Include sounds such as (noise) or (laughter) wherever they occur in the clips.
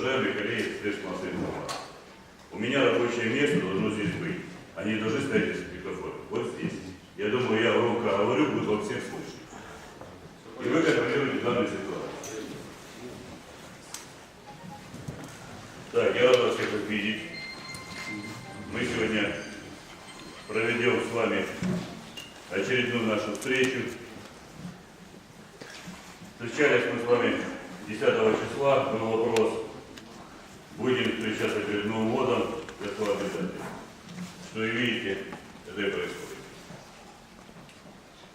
уважаемые коллеги средств массовой информации. У меня рабочее место должно здесь быть. Они не должны стоять здесь микрофон. Вот здесь. Я думаю, я громко говорю, буду во всех слышать. И вы контролируете данную ситуацию. Так, я рад вас всех видеть. Мы сегодня проведем с вами очередную нашу встречу. Встречались мы с вами 10 числа, был вопрос, будем встречаться перед Новым годом, я сказал обязательно. Что и видите, это и происходит.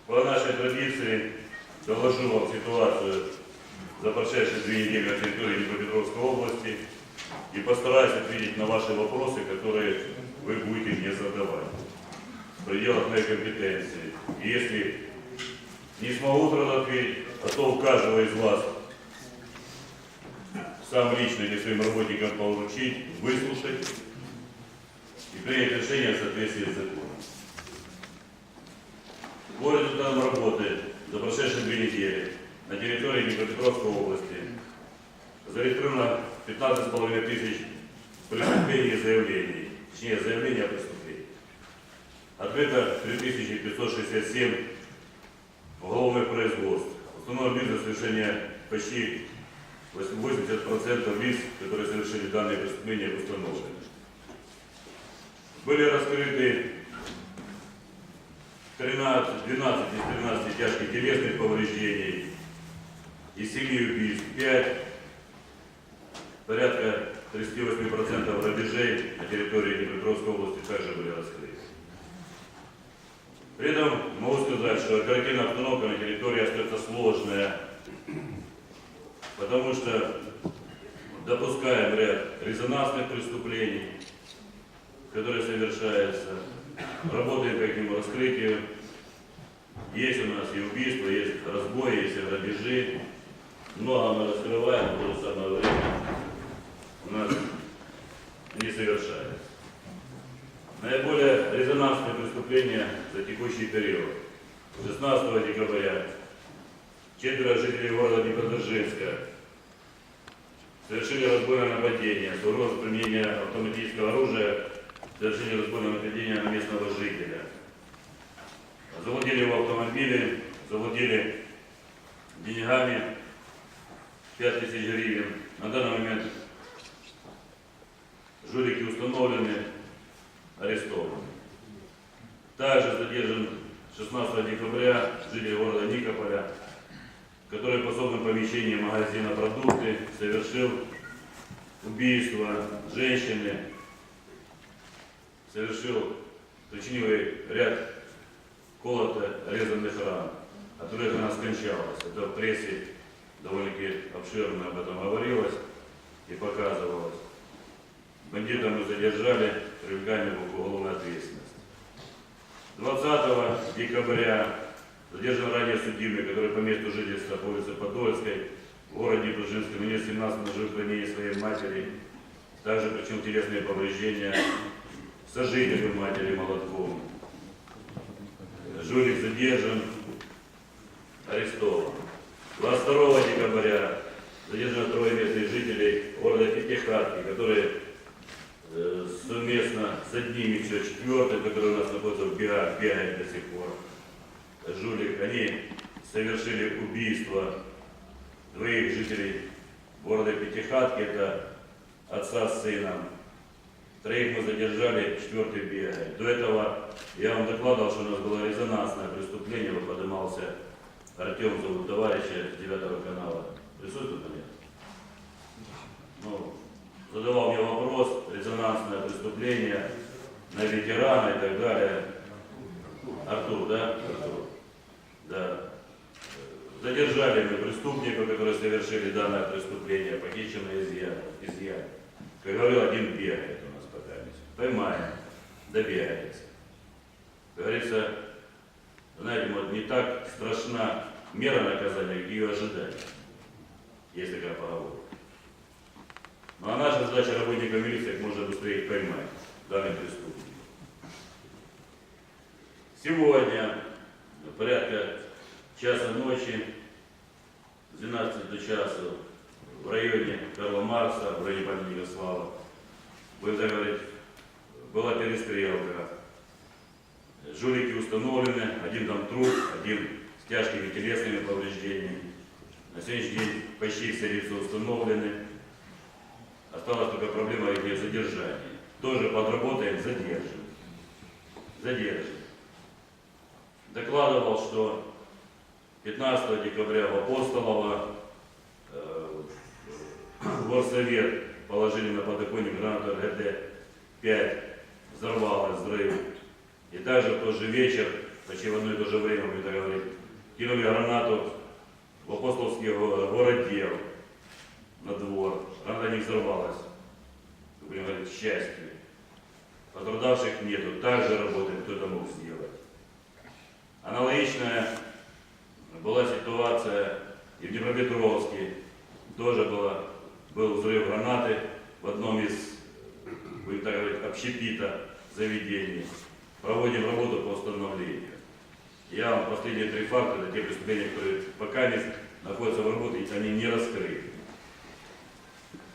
По нашей традиции доложу вам ситуацию за прошедшие две недели на территории Днепропетровской области и постараюсь ответить на ваши вопросы, которые вы будете мне задавать в пределах моей компетенции. И если не смогу сразу ответить, а то у каждого из вас сам лично или своим работникам поручить, выслушать и принять решение в соответствии с законом. По результатам работы за прошедшие две недели на территории Днепропетровской области зарегистрировано 15,5 тысяч преступлений и заявлений, точнее заявлений о. Открыто 3567 уголовных производств. Установлен бизнес совершения почти 80% лиц, которые совершили данные преступления, установлены. Были раскрыты 13, 12 из 13 тяжких телесных повреждений и 7 убийств, 5, порядка 38% грабежей на территории Днепропетровской области также были раскрыты. При этом могу сказать, что оперативная обстановка на территории остается сложная, потому что допускаем ряд резонансных преступлений, которые совершаются, работаем по их раскрытию. Есть у нас и убийства, есть разбои, есть и грабежи. Много мы раскрываем, в то же самое время у нас не совершается. Наиболее резонансные преступления за текущий период. 16 декабря четверо жителей города Днепродзержинска совершили разбойное нападение с угрозой применения автоматического оружия, совершили разбойное нападение на местного жителя. Завладели его автомобилем, завладели деньгами 5000 гривен. На данный момент жулики установлены, арестованы. Также задержан 16 декабря житель города Никополя, который в пособном помещении магазина продукты совершил убийство женщины, совершил, причинил ряд колото резанных ран, от которых она скончалась. Это в прессе довольно-таки обширно об этом говорилось и показывалось. Бандита мы задержали, привлекаем его к уголовной ответственности. 20 декабря задержан ранее судимый, который по месту жительства по улице Подольской, в городе Бружинском, имеет 17 ножевых ранений своей матери, также причем телесные повреждения сожителю матери молотком. Жулик задержан, арестован. 22 декабря задержано трое местных жителей города Пятихатки, которые э, совместно с одним еще четвертым, который у нас находится в бегах, бегает до сих пор, жулик, они совершили убийство двоих жителей города Пятихатки, это отца с сыном. Троих мы задержали, четвертый бегает. До этого я вам докладывал, что у нас было резонансное преступление, вот поднимался Артем зовут товарища с 9 канала. Присутствует или нет? Ну, задавал мне вопрос, резонансное преступление на ветерана и так далее. Артур, да? Артур. Да. Задержали мы преступника, которые совершили данное преступление, похищено изъяли. изъяли. Как говорил, один бегает у нас пока. Поймаем, добегается. Говорится, знаете, вот не так страшна мера наказания, как ее ожидать. Есть такая поговорка. Ну а наша задача работника милиции как можно быстрее поймать, данный преступник. Сегодня, порядка часа ночи, с 12 до часа, в районе Карла Марса, в районе памятника Слава. Будем говорить, была перестрелка. Жулики установлены, один там труп, один с тяжкими телесными повреждениями. На сегодняшний день почти все лица установлены. Осталась только проблема их задержания. Тоже подработаем, задержим. Задержим. Докладывал, что 15 декабря в Апостолово э, в Горсовет положили на подоконник гранату РГД-5, взорвалась взрыв. И также в тот же вечер, почти в одно и то же время, мы так говорим, кинули гранату в Апостоловский го- городдел на двор. Граната не взорвалась. Будем говорить, к счастью. Пострадавших нету. Также работаем, кто это мог сделать. Аналогичная была ситуация и в Днепропетровске. Тоже была, был взрыв гранаты в одном из, будем так говорить, общепита заведений. Проводим работу по установлению. Я вам последние три факта, это те преступления, которые пока не находятся в работе, они не раскрыты.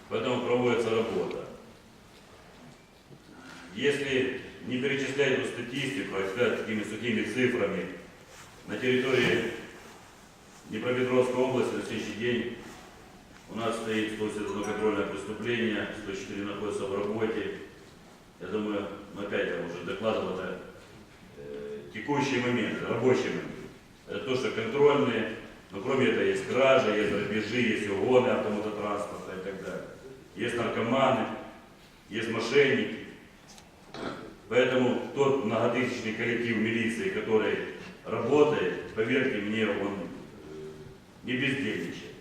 Поэтому проводится работа. Если не перечислять эту статистику, а сказать такими сухими цифрами, на территории Днепропетровской области на следующий день у нас стоит 171 контрольное преступление, 104 находятся в работе. Я думаю, мы опять я уже докладывал, это э, текущий момент, рабочий момент. Это то, что контрольные, но кроме этого есть кражи, есть грабежи, есть угоны автомототранспорта и так далее. Есть наркоманы, есть мошенники. Поэтому тот многотысячный коллектив милиции, который работает, поверьте мне, он не бездельничает.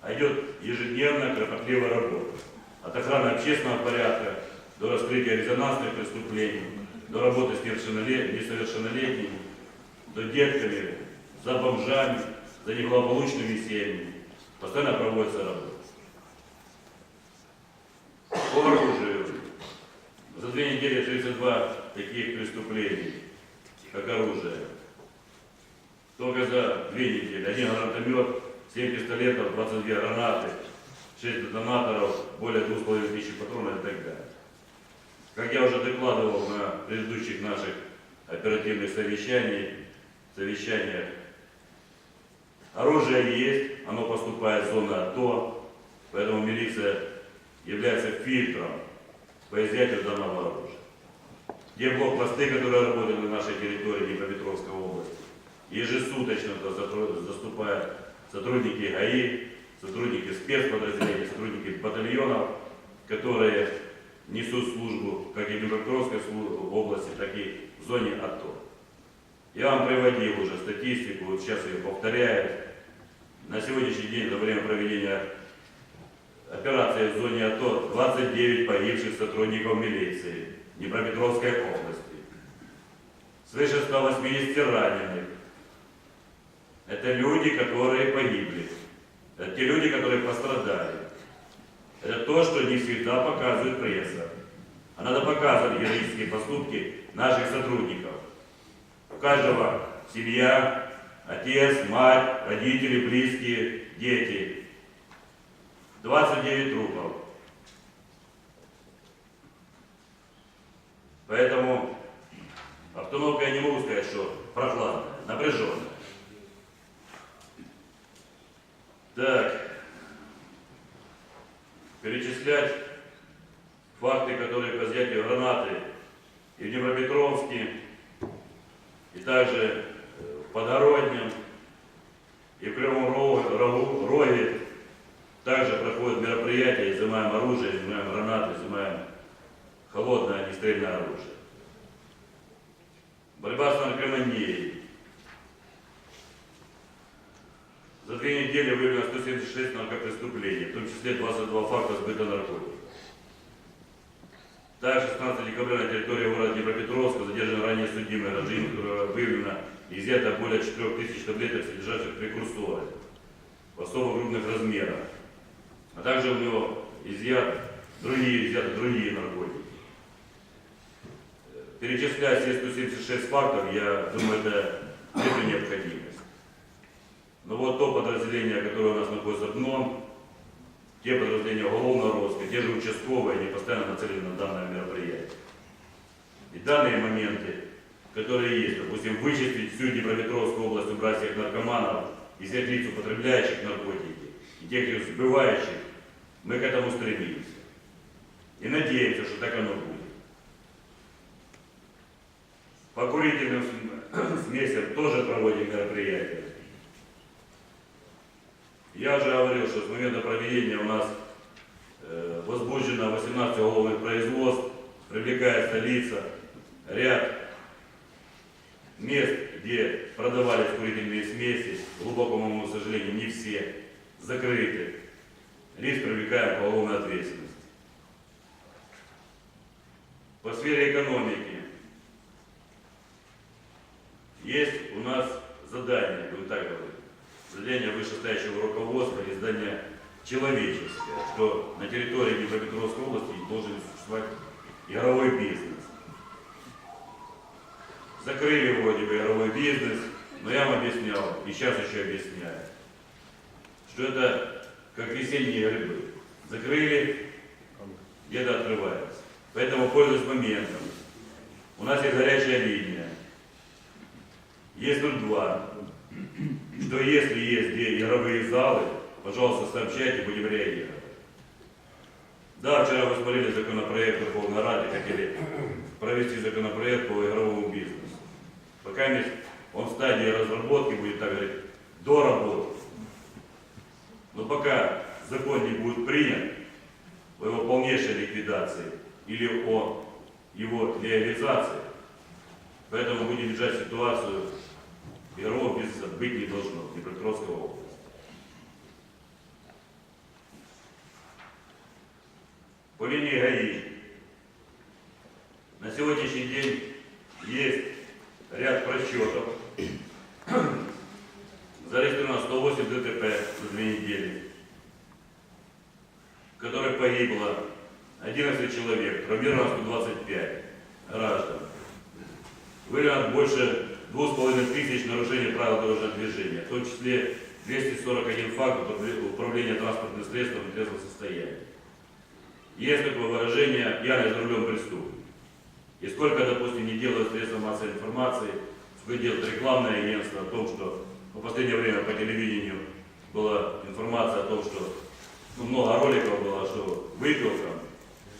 А идет ежедневная кропотливая работа. От охраны общественного порядка до раскрытия резонансных преступлений, до работы с несовершеннолет- несовершеннолетними, до детками, за бомжами, за неблагополучными семьями. Постоянно проводится работа. По оружию. За две недели 32 таких преступлений, как оружие. Только за две недели. Один гранатомет, 7 пистолетов, 22 гранаты, 6 детонаторов, более 2500 патронов и так далее. Как я уже докладывал на предыдущих наших оперативных совещаниях, совещаниях, оружие есть, оно поступает в зону АТО, поэтому милиция является фильтром по изъятию данного оружия. Те блокпосты, которые работают на нашей территории Днепропетровской области, ежесуточно заступают сотрудники ГАИ, сотрудники спецподразделений, сотрудники батальонов, которые несут службу как и в Днепропетровской области, так и в зоне АТО. Я вам приводил уже статистику, вот сейчас ее повторяю. На сегодняшний день, за время проведения операции в зоне АТО, 29 погибших сотрудников милиции Днепропетровской области. Свыше 180 раненых. Это люди, которые погибли. Это те люди, которые пострадали. Это то, что не всегда показывает пресса. А надо показывать героические поступки наших сотрудников. У каждого семья, отец, мать, родители, близкие, дети. 29 трупов. Поэтому обстановка, я не могу сказать, что прохладная, напряженная. Так, перечислять факты, которые по изъятию гранаты и в Днепропетровске, и также э, в Подгороднем, и в Кривом Роге также проходят мероприятия, изымаем оружие, изымаем гранаты, изымаем холодное огнестрельное оружие. Борьба с наркоманией. За две недели выявлено 176 наркопреступлений, в том числе 22 факта сбыта наркотиков. Также 16 декабря на территории города Днепропетровска задержан ранее судимый которого выявлено и изъято более 4000 таблеток, содержащих прекурсоры в особо крупных размерах. А также у него изъят другие, изъяты другие наркотики. Перечислять все 176 фактов, я думаю, это это необходимость. То подразделение, которое у нас находится дном, те подразделения уголовного розыска, те же участковые, они постоянно нацелены на данное мероприятие. И данные моменты, которые есть, допустим, вычислить всю Днепропетровскую область, убрать всех наркоманов и лиц, употребляющих наркотики, и тех, их сбывающих, мы к этому стремимся. И надеемся, что так оно будет. По курительным см- (coughs) смесям тоже проводим мероприятия. Я уже говорил, что с момента проведения у нас э, возбуждено 18 уголовных производств, привлекается лица, ряд мест, где продавались курительные смеси, к глубокому моему сожалению, не все, закрыты. Лиц привлекаем к уголовной ответственности. По сфере экономики есть у нас задание, задание вышестоящего руководства и задание человеческое, что на территории Днепропетровской области должен существовать игровой бизнес. Закрыли вроде бы игровой бизнес, но я вам объяснял, и сейчас еще объясняю, что это как весенние грибы. Закрыли, где-то открывается. Поэтому пользуясь моментом. У нас есть горячая линия. Есть тут два. Что если есть где игровые залы, пожалуйста, сообщайте, будем реагировать. Да, вчера вы смотрели законопроект Верховной Рады, хотели провести законопроект по игровому бизнесу. Пока он в стадии разработки, будет так говорить, доработки. Но пока закон не будет принят о его полнейшей ликвидации или о его реализации, поэтому будем держать ситуацию игрового бизнеса быть не должно в Днепропетровской области. По линии ГАИ на сегодняшний день есть ряд просчетов. Зарегистрировано 108 ДТП за две недели, в которых погибло 11 человек, травмировано 125 граждан. Выявлено больше 2,5 тысяч нарушений правил дорожного движения, в том числе 241 факт управления транспортным средством в трезвом состоянии. Есть такое выражение «пьяный за рулем преступник». И сколько, допустим, не делают средства массовой информации, сколько делают рекламное агентство о том, что в последнее время по телевидению была информация о том, что ну, много роликов было, что выпил там,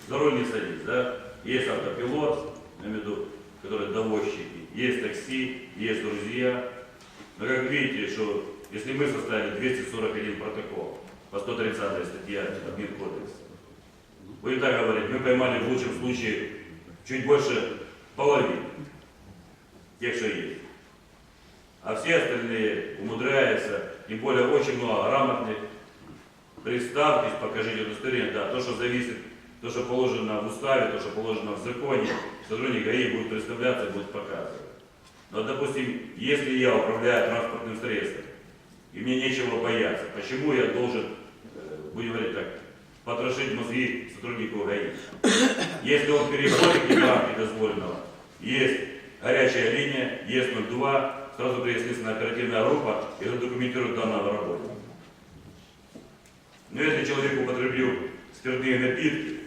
за руль не садись, да? Есть автопилот, в виду, которые довозчики, есть такси, есть друзья. Но как видите, что если мы составили 241 протокол по 130 статье Админкодекса, будем так говорить, мы поймали в лучшем случае чуть больше половины тех, что есть. А все остальные умудряются, тем более очень много грамотных. Представьтесь, покажите удостоверение, да, то, что зависит, то, что положено в уставе, то, что положено в законе, сотрудник ГАИ будет представляться будет показывать. Но, допустим, если я управляю транспортным средством, и мне нечего бояться, почему я должен, э, будем говорить так, потрошить мозги сотруднику ГАИ? Если он переходит не рамки дозволенного, есть горячая линия, есть 02, сразу приедет оперативная группа и задокументирует данного работу. Но если человек употребил спиртные напитки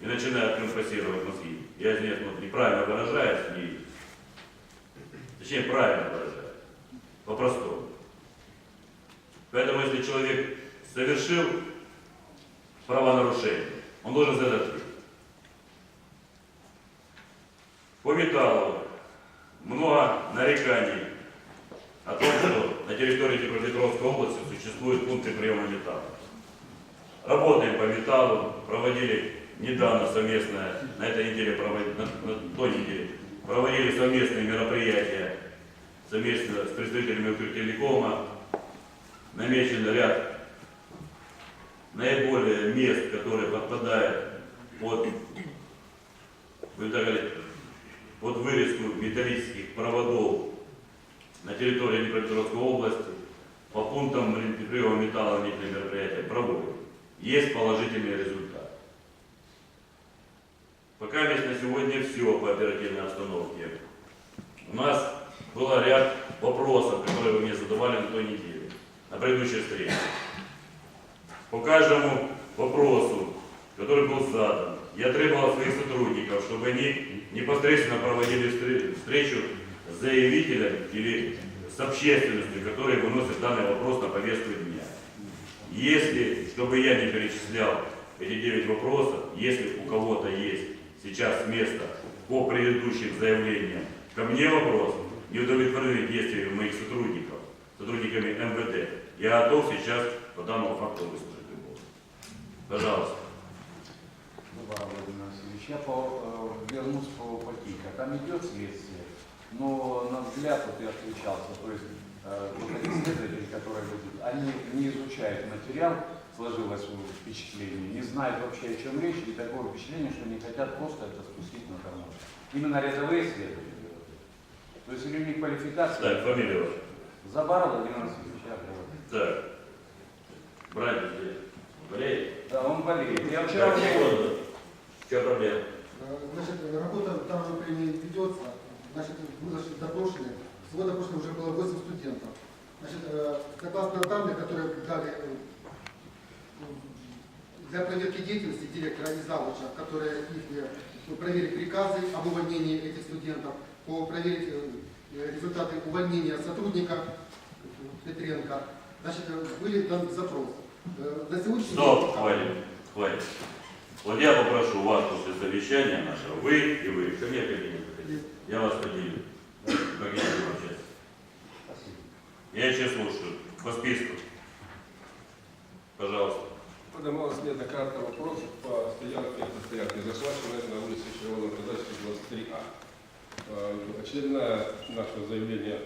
и начинает компрессировать мозги, я извиняюсь, вот неправильно выражаюсь, не, точнее правильно выражаюсь, по-простому. Поэтому если человек совершил правонарушение, он должен за это ответить. По металлу много нареканий о том, что на территории Днепропетровской области существуют пункты приема металла. Работаем по металлу, проводили недавно совместное, на этой неделе, проводили, на, на той неделе, проводили совместные мероприятия совместно с представителями Укртелекома, намечен ряд наиболее мест, которые подпадают под, будем так говорить, под вырезку металлических проводов на территории Днепропетровской области по пунктам приема металла некоторые мероприятия проводим. Есть положительный результат. Пока здесь на сегодня все по оперативной обстановке. У нас был ряд вопросов, которые вы мне задавали на той неделе. На предыдущей встрече. По каждому вопросу, который был задан, я требовал от своих сотрудников, чтобы они непосредственно проводили встр- встречу с заявителем или с общественностью, которые выносят данный вопрос на повестку дня. Если, чтобы я не перечислял эти 9 вопросов, если у кого-то есть сейчас место по предыдущим заявлениям ко мне вопрос, не удовлетворены действиями моих сотрудников, сотрудниками МВД, я готов сейчас по данному факту выслушать любого. Пожалуйста. Я по, э, вернусь по ПАКИКа. Там идет следствие, но на взгляд, вот я встречался, то есть э, вот эти следователи, которые будут, они не изучают материал, сложилось впечатление, не знают вообще о чем речь, и такое впечатление, что не хотят просто это спустить на тормоз. Именно рядовые следователи. То есть или у них квалификация. Так, фамилия ваша. Забаров Владимир Васильевич, я говорю. Так. Братья, болеет? Да, он болеет. Я вчера у него-. В чем проблема? Э, Значит, работа в данном направлении ведется. Значит, мы зашли допрошены. Всего допрошено уже было 8 студентов. Значит, э, согласно данным, которые дали э, для проверки деятельности директора и завуча, которые их э, проверить приказы об увольнении этих студентов, по проверить э, э, результаты увольнения сотрудника э, Петренко. Значит, э, были дан запрос. Э, На сегодняшний Стоп, хватит, хватит. Вот я попрошу вас после совещания нашего, вы и вы, ко мне кабинет приходите. Я вас поделю. Как я буду общаться. Спасибо. Я еще слушаю. По списку. Пожалуйста. Поднималась неоднократно вопрос по стоянке и стоянке захваченной на улице Казачьего, 23А. Э, Очередное наше заявление.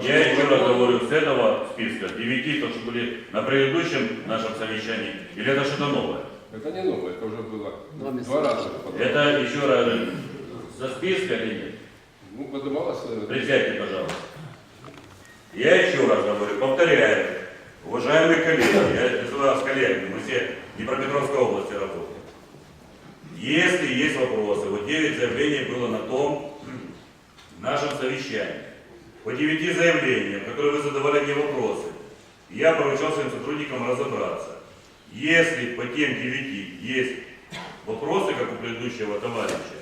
Я еще раз говорю, с этого списка девяти, то, что были на предыдущем нашем совещании, или это что-то новое? Это не новое, это уже было два раза. Это еще раз со списка или нет? Ну, поднималось, э, Присядьте, пожалуйста. Я еще раз говорю, повторяю, уважаемые коллеги, я называю вас коллегами, мы все в Днепропетровской области работаем. Если есть вопросы, вот 9 заявлений было на том нашем совещании. По 9 заявлениям, которые вы задавали мне вопросы, я поручал своим сотрудникам разобраться. Если по тем 9 есть вопросы, как у предыдущего товарища,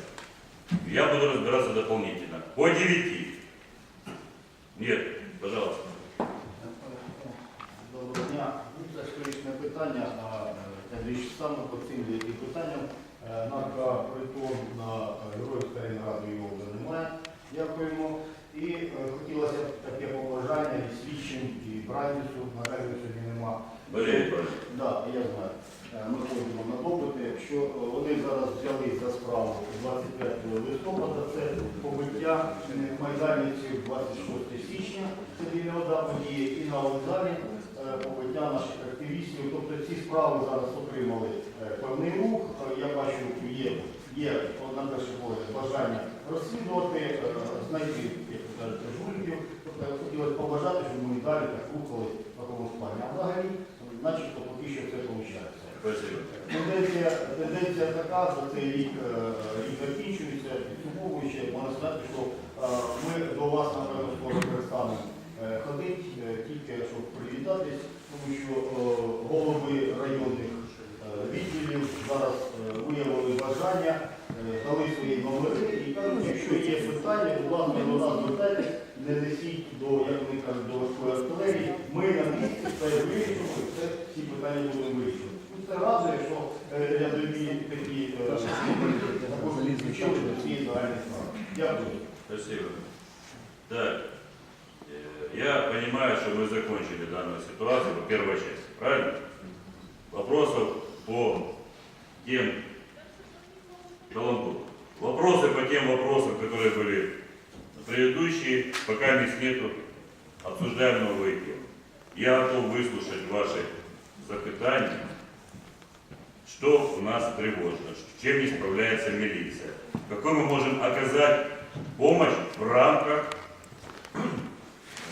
я буду разбираться дополнительно. По 9. Нет, пожалуйста. Доброго дня. Ну, Це історичне питання, а е, більш саме по цим деяким питанням. Е, Наркопритон на е, Героїв Сталінграду його вже немає. Дякуємо. І е, хотілося б таке побажання і слідчим, і Брайдісу, на жаль, сьогодні нема. Да, я знаю. Е, Ми ходимо на допити, що е, вони зараз взяли за справу 25 листопада, це побиття майданівців 26 січня, це біля ОДА події, і на вокзалі побиття наших активістів. Тобто ці справи зараз отримали певний рух. Я бачу, є, є на перший погляд бажання розслідувати, е, знайти, як ви кажете, жульків. Хотілося побажати, щоб ми далі так рухались в такому плані. А взагалі, начебто поки що це виходить. Тенденція, така, за цей рік, е, рік закінчується, підсумовуючи, можна сказати, що е, ми до вас, напевно, скоро перестанемо ходити, тільки щоб привітатись, тому що голови районних відділів зараз виявили бажання, дали свої номери і кажуть, якщо є питання, будь ласка, до нас звертайтесь, не несіть до, як вони кажуть, до важкої артилерії, ми на місці це вирішимо, і це всі питання будемо вирішувати. Ну, Це радує, що е, рядові такі е, також включили до цієї загальної справи. Дякую. Спасибо. Так, э, я понимаю, что мы закончили данную ситуацию по первой части, правильно? Вопросов по тем Каламбур. Вопросы по тем вопросам, которые были предыдущие, пока здесь нету обсуждаемого выйти. Я готов выслушать ваши запитания, что у нас тревожно, чем не справляется милиция, какой мы можем оказать помощь в рамках,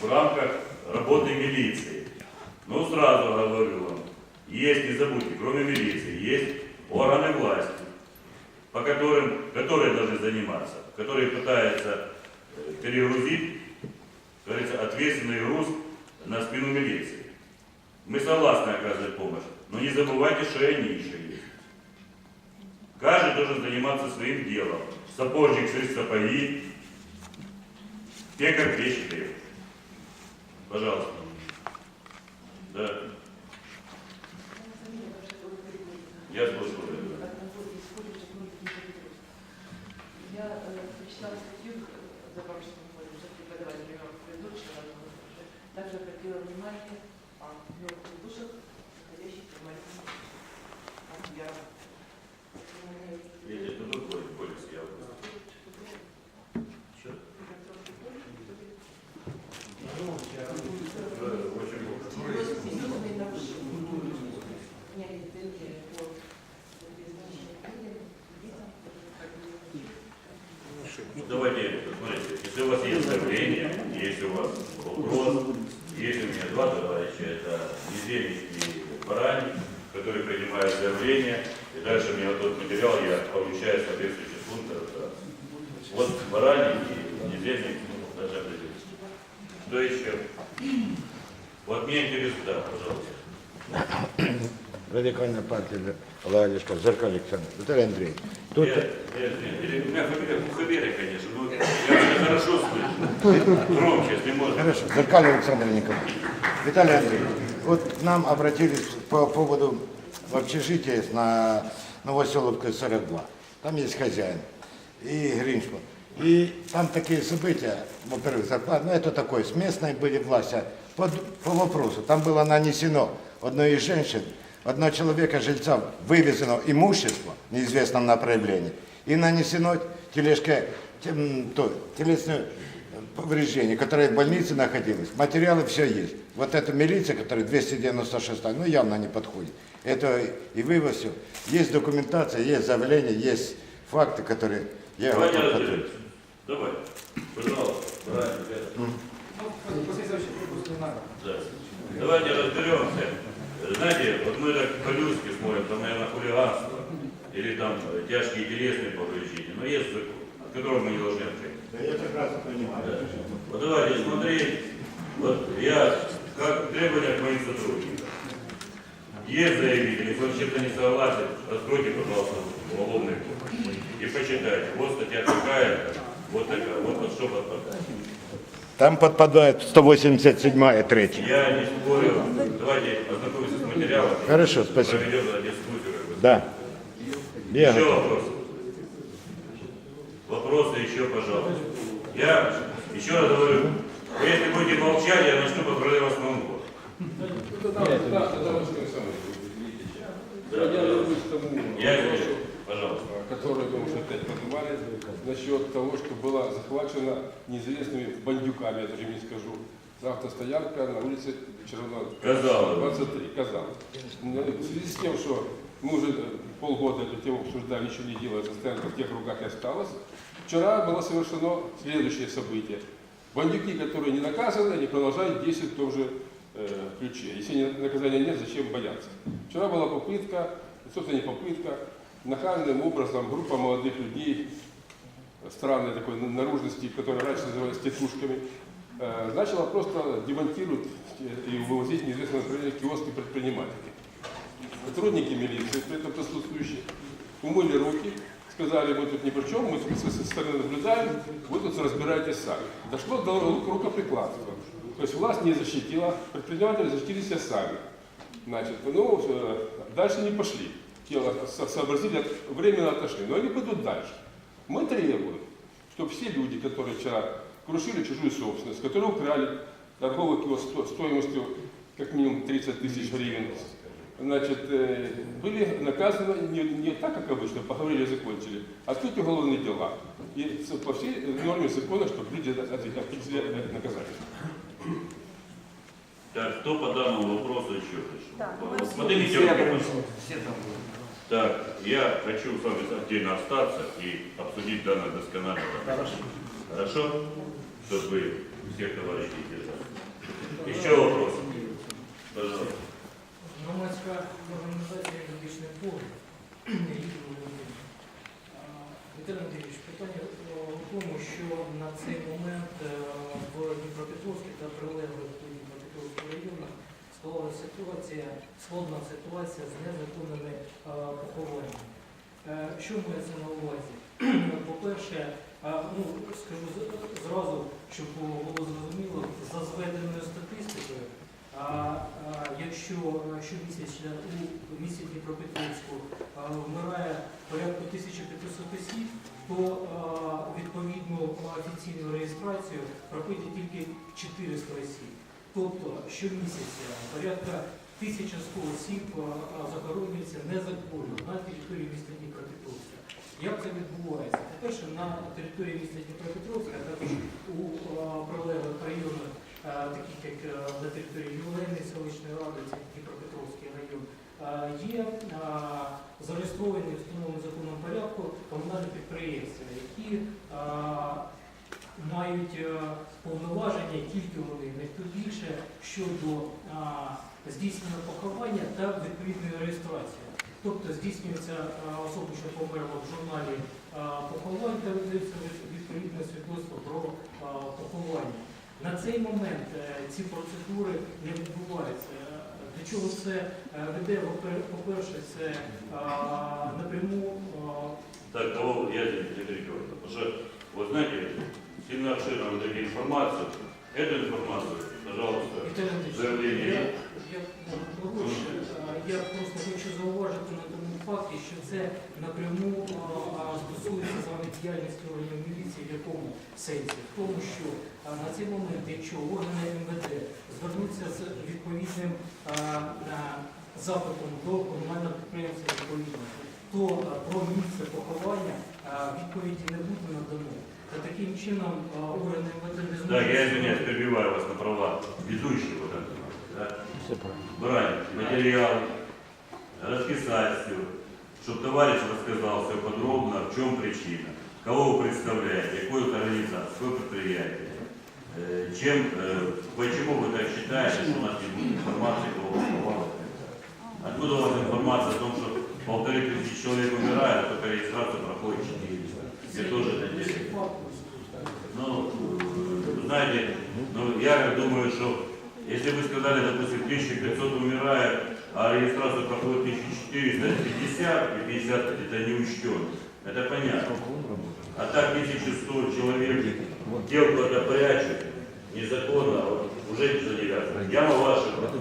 в рамках работы милиции. Ну, сразу говорю вам, есть, не забудьте, кроме милиции, есть органы власти, по которым, которые должны заниматься, которые пытаются э, перегрузить, говорится, ответственный груз на спину милиции. Мы согласны оказывать помощь, но не забывайте, что и они еще есть. Каждый должен заниматься своим делом. Сапожник шить сапоги, пекарь печь хлеб. Пожалуйста. Да, я слушаю. Я э, прочитала статью в Запорожском колледже преподавателя предыдущего года. Также обратила внимание о мертвых душах, находящихся в маленьком ангелах. Видите, это другой полис, я вот. Чё? Э, Очень плохо. Серьезные нарушения. У меня есть претензии по обеспечению лицам, Ну, давайте, смотрите, если у вас есть заявление, если у вас вопрос, есть у меня два товарища, это Незельник и Баранин, которые принимают заявление, и дальше мне вот тот материал я получаю соответствующий пункт. Это Вот Баранин и Незельник, ну, даже определились. Что еще? Вот мне интересно, да, пожалуйста. Радикальная партия Ладишка, Зеркаль Александр. Виталий Андреевич, тут Я, я, я- у меня фамилия Бухаверы, конечно, но я хорошо слышу. Громче, если можно. Хорошо, Зеркаль Александр Николаевич. Виталий Андреевич, вот к нам обратились по поводу в общежития на Новоселовской 42. Там есть хозяин и Гриншпан. И там такие события, во-первых, зарплата, ну это такое, с местной были власти, по, по вопросу, там было нанесено одной из женщин, одного человека, жильца, вывезено имущество в неизвестном направлении и нанесено тележка, тем, то, телесное повреждение, которое в больнице находилось. Материалы все есть. Вот эта милиция, которая 296, ну явно не подходит. Это и вывоз все. Есть документация, есть заявление, есть факты, которые я Давайте готов разберемся. Давай, пожалуйста, правильно, ребята. Да. Давайте разберемся. Знаете, вот мы так по-людски смотрим, там, наверное, хулиганство или там э, тяжкие телесные повреждения. Но есть закон, от которого мы не должны отходить. Да, Я прекрасно понимаю. Да. Вот давайте смотреть, вот я, как требования к моим сотрудникам. Есть заявитель, если он чем-то не согласен, откройте, пожалуйста, уголовный кодекс и почитайте. Вот статья такая, вот такая, вот под что подпадает. Там подпадает 187 третья. Я не спорю, давайте ознакомимся с материалом. Хорошо, спасибо. Да. Я Еще готов. вопросы? Вопросы еще, пожалуйста. Я еще раз говорю, вы если будете молчать, я начну поздравлять вас видите. Да, Я вернусь к тому Я вопросу, извиняюсь, пожалуйста. который вы уже опять поднимали, насчет того, что была захвачена неизвестными бандюками, я даже не скажу, автостоянка на улице Червонограда. Казалось бы. 23, казалось. Ну, В связи с тем, что мы уже э, полгода эту тему обсуждали, ничего не делается, стоянка в тех руках и осталась, вчера было совершено следующее событие. Бандюки, которые не наказаны, они продолжают действовать в том же э, ключе. Если наказания нет, зачем бояться? Вчера была попытка, собственно не попытка, нахальным образом группа молодых людей, э, странной такой наружности, которые раньше назывались тетушками, начала просто демонтировать э, и вывозить неизвестное направление киоски предпринимателей. Сотрудники милиции, при этом присутствующие, умыли руки, сказали, мы тут ни при чем, мы со стороны наблюдаем, вы тут разбираетесь сами. Дошло до ру- рукоприкладства. То есть власть не защитила, предприниматели защитили себя сами. Значит, ну, э, дальше не пошли. Тело со- сообразили, временно отошли, но они пойдут дальше. Мы требуем, чтобы все люди, которые вчера крушили чужую собственность, которые украли торговый киоск сто- стоимостью как минимум 30 тысяч гривен, значит, э, были наказаны не, не так, как обычно, поговорили и закончили, а открыть уголовные дела. И по всей норме закона, чтобы люди ответили наказание. Так, кто по данному вопросу еще хочет? Нас Поднимите Все руки, пожалуйста. все там. Так, я хочу с вами отдельно остаться и обсудить данное досконально. Хорошо. Хорошо? Чтобы вы всех товарищей держали. Еще вопросы? Пожалуйста. Громадська організація юридичної форми. Віталій Андрійович, питання е, у тому, що на цей момент е, в Дніпропетровській та прилеглих до Дніпропетровського району склалася ситуація, складна ситуація з незаконними е, похованнями. Е, Що мається на увазі? (clears throat) По-перше, е, ну, скажу зразу, щоб було зрозуміло, за зведеною статистикою, а, а, якщо щомісячно у місті Дніпропетровську вмирає порядку 1500 осіб, то е, відповідну офіційну реєстрацію проходять тільки 400 осіб. Тобто щомісяця порядка 1100 осіб захоронюються незаконно на території міста Дніпропетровська. Як це відбувається? По-перше, на території міста Дніпропетровська, а також у прилеглих районах, таких як е, на території Юлейної селищної ради, це Дніпропетровський район, є зареєстровані в встановленому законом порядку комунальні підприємства, які мають е, повноваження тільки вони, більше щодо здійснення поховання та відповідної реєстрації. Тобто здійснюється особа, що померла в журналі поховань та видається відповідне свідоцтво про поховання. На цей момент е, ці процедури не відбуваються. До чого це е, веде? По-пер- По-перше, це напряму Так, кого я не перебиваю. Потому что, вот знаете, сильно обширно вот. Эту информацию, пожалуйста, заявление Я, ну, а, я просто хочу зауважити на тому факті, що це напряму стосується з вами діяльності органів міліції, в якому сенсі? В тому, що на цей момент, якщо органи МВД звернуться з відповідним запитом до комунального підприємства відповідно, то про місце поховання відповіді не буде надано. Та таким чином органи МВД не зможуть... Так, я извиняюсь, перебиваю вас на права ведущего. Да? Да? Брать материал, расписать все, чтобы товарищ рассказал все подробно, в чем причина, кого вы представляете, какую организацию, какое предприятие, э, чем, э, почему вы так считаете, что у нас не будет информации, кого поховал. Откуда у вас информация о том, что полторы тысячи человек умирают, а только регистрация проходит 400? Все тоже это делают. Ну, э, знаете, ну, я думаю, что если вы сказали, допустим, 1500 умирает, а регистрация проходит 1400, это 50, и 50 это не учтен. Это понятно. А так 1100 человек дел куда-то прячут, незаконно, а вот уже не задержаться. Я могу ошибаться.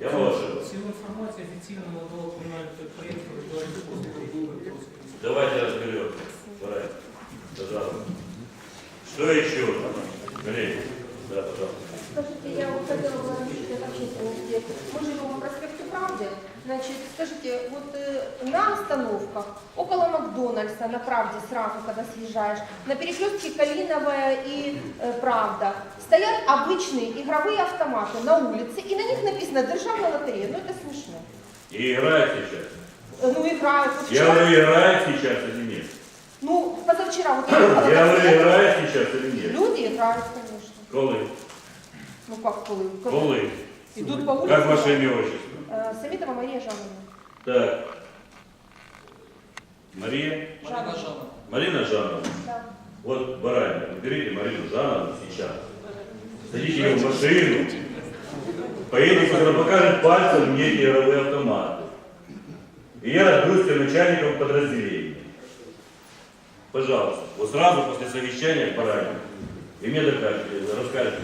Я могу ошибаться. Цю інформацію офіційно надало комунальне підприємство «Ритуальні послуги Дніпропетровської міської Давайте разберемся. Давай. Пожалуйста. Что еще? Коллеги, да, пожалуйста. Скажите, я вот хотела бы разрешить от общественности. Мы живем на проспекте Правды. Значит, скажите, вот э, на остановках, около Макдональдса, на Правде сразу, когда съезжаешь, на перекрестке Калиновая и э, Правда, стоят обычные игровые автоматы на улице, и на них написано «Державная лотерея». Ну, это смешно. И играет сейчас. Э, Ну, играют. Вот Я вчера- играет сейчас или нет? Ну, позавчера вот (clears throat) я Я играет сейчас или нет? Люди играют, конечно. Коли? Ну, как коли? Коли? Идут по улице. Как ваше имя, отчество? Э, Самитова Мария Жановна. Так. Мария? Жановна. Марина Жановна. Да. Вот баранина. Выберите Марину Жановну сейчас. Садите ее в машину. Поедете, она покажет пальцем мне эти игровые автоматы. И я разберусь с начальником подразделения. Пожалуйста. Вот сразу после совещания к баранину. И мне докажете, расскажете,